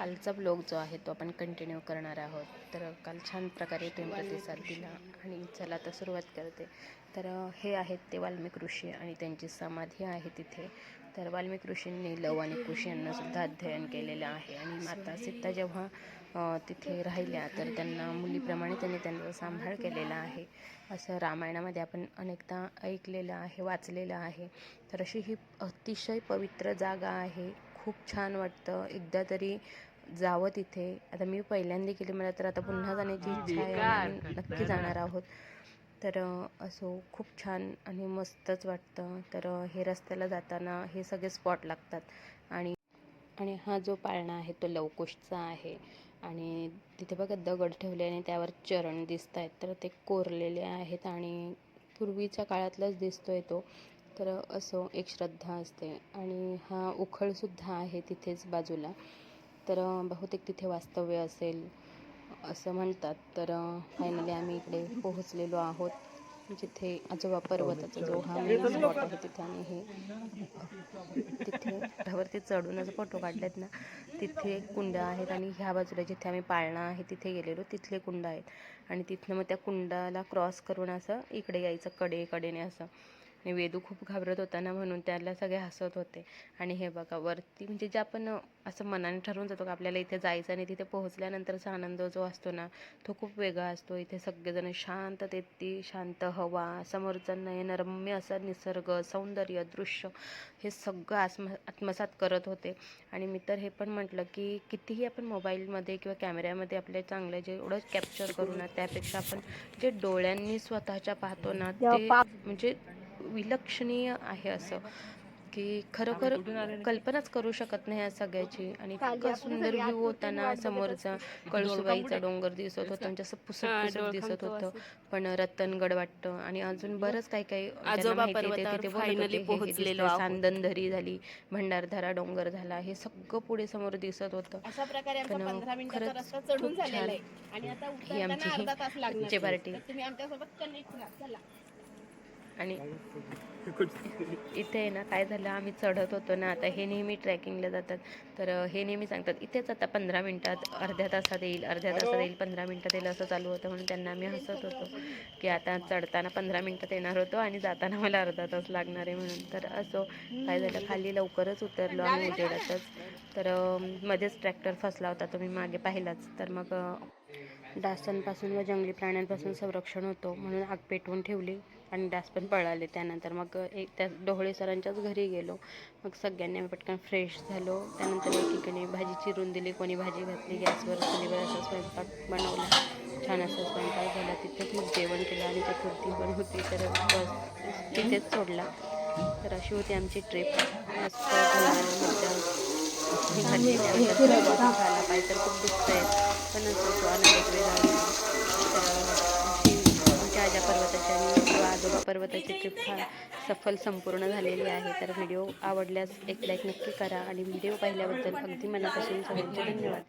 कालचा ब्लॉग जो आहे तो आपण कंटिन्यू करणार आहोत. तर काल छान प्रकारे तुम्ही प्रतिसाद दिला आणि चला आता सुरुवात करते. तर हे आहेत ते वाल्मिक ऋषी आणि त्यांची समाधी आहे तिथे. तर वाल्मिक ऋषींनी लव आणि कुश यांनासुद्धा अध्ययन केलेलं आहे आणि माता सीता जेव्हा तिथे राहिल्या तर त्यांना मुलीप्रमाणे त्यांनी त्यांचा सांभाळ केलेला आहे. असं रामायणामध्ये आपण अनेकदा ऐकलेलं आहे वाचलेलं आहे. तर अशी ही अतिशय पवित्र जागा आहे. खूप छान वाटतं. एकदा तरी जावं तिथे. आता मी पहिल्यांदा गेले मला तर आता पुन्हा जाण्याची इच्छा आहे आणि नक्की जाणार आहोत. तर असो खूप छान आणि मस्तच वाटतं. तर हे रस्त्याला जाताना हे सगळे स्पॉट लागतात. आणि आणि हा जो पाळणा आहे तो लवकुशचा आहे. आणि तिथे बघा दगड ठेवले आणि त्यावर चरण दिसत आहेत तर ते कोरलेले आहेत आणि पूर्वीच्या काळातलाच दिसतोय तो. तर असो एक श्रद्धा असते. आणि हा उखळसुद्धा आहे तिथेच बाजूला. तर बहुतेक तिथे वास्तव्य असेल असं म्हणतात. तर फायनली आम्ही इकडे पोहोचलेलो आहोत जिथे आजोबा पर्वताचा जो हा मेन स्पॉट आहे तिथे आम्ही हे तिथे त्यावरती चढूनच फोटो काढलेत ना तिथे कुंड आहेत आणि ह्या बाजूला जिथे आम्ही पाळणा आहे तिथे गेलेलो तिथले कुंड आहेत. आणि तिथनं मग त्या कुंडाला क्रॉस करून असं इकडे यायचं कडे कडेने असं. आणि वेदू खूप घाबरत होता ना म्हणून त्याला सगळे हसत होते. आणि हे बघा वरती म्हणजे जे आपण असं मनाने ठरवून जातो का आपल्याला इथे जायचं आणि तिथे पोहोचल्यानंतरचा आनंद जो असतो ना तो खूप वेगळा असतो. इथे सगळेजण शांततेती शांत हवा समोरचं नयनरम्य असं निसर्ग सौंदर्य दृश्य हे सगळं आत्म आत्मसात करत होते. आणि मी तर हे पण म्हटलं की कितीही आपण मोबाईलमध्ये किंवा कॅमेऱ्यामध्ये आपल्या चांगलं जेवढं कॅप्चर करू ना त्यापेक्षा आपण जे डोळ्यांनी स्वतःच्या पाहतो ना ते म्हणजे विलक्षणीय आहे असं. की खरोखर कल्पनाच करू शकत नाही या सगळ्याची. आणि इतका सुंदर व्ह्यू होता ना समोरचा कळसुबाईचा डोंगर दिसत होता म्हणजे असं पुसट पुसट दिसत होतं. पण रतनगड वाटतं आणि अजून बरंच काही काही. सांदनदरी झाली भंडारदरा डोंगर झाला हे सगळं पुढे समोर दिसत होतं. खरंच रस्ता चढून खूप छान. झालेला आहे. आणि आता ही आमची उतरताना अर्धा तास लागणार आजची पार्टी. तर तुम्ही आमच्यासोबत कनेक्ट व्हा चला आणि इथे आहे ना काय झालं? आम्ही चढत होतो ना आता हे नेहमी ट्रॅकिंगला जातात. तर हे नेहमी सांगतात इथेच आता पंधरा मिनिटात अर्ध्या तासात येईल अर्ध्या तासात येईल पंधरा मिनिटात येईल असं चालू होतं. म्हणून त्यांना आम्ही हसत होतो की आता चढताना पंधरा मिनिटात येणार होतो आणि जाताना मला अर्धा तास लागणार आहे म्हणून. तर असो काय झालं? खाली लवकरच उतरलो आम्ही उजेडातच. तर मध्येच ट्रॅक्टर फसला होता तुम्ही मागे पाहिलाच. तर मग डासांपासून व जंगली प्राण्यांपासून संरक्षण होतो म्हणून आग पेटवून ठेवली आणि डास पण पळाले. त्यानंतर मग एक त्या डोहळे सरांच्याच घरी गेलो. मग सगळ्यांनी आम्ही पटकन फ्रेश झालो. त्यानंतर एकीकडे भाजी चिरून दिली. कोणी भाजी घातली गॅसवर चुलीवर असा स्वयंपाक बनवला. छान असा स्वयंपाक झाला. तिथेच मग जेवण केलं आणि चतुर्थी पण होती. तर बस तिथेच सोडला. तर अशी होती आमची ट्रिप मस्त निघाली त्यानंतर झाला पाय तर खूप दुखतंय पण तो आनंद एक वेगळा आहे. आमच्या आजा पर्वताची आणि किंवा आजोबा पर्वताची ट्रिप हा सफल संपूर्ण झालेली आहे तर व्हिडिओ आवडल्यास एक लाईक नक्की करा आणि व्हिडिओ पाहिल्याबद्दल अगदी मनापासून सगळ्यांचे धन्यवाद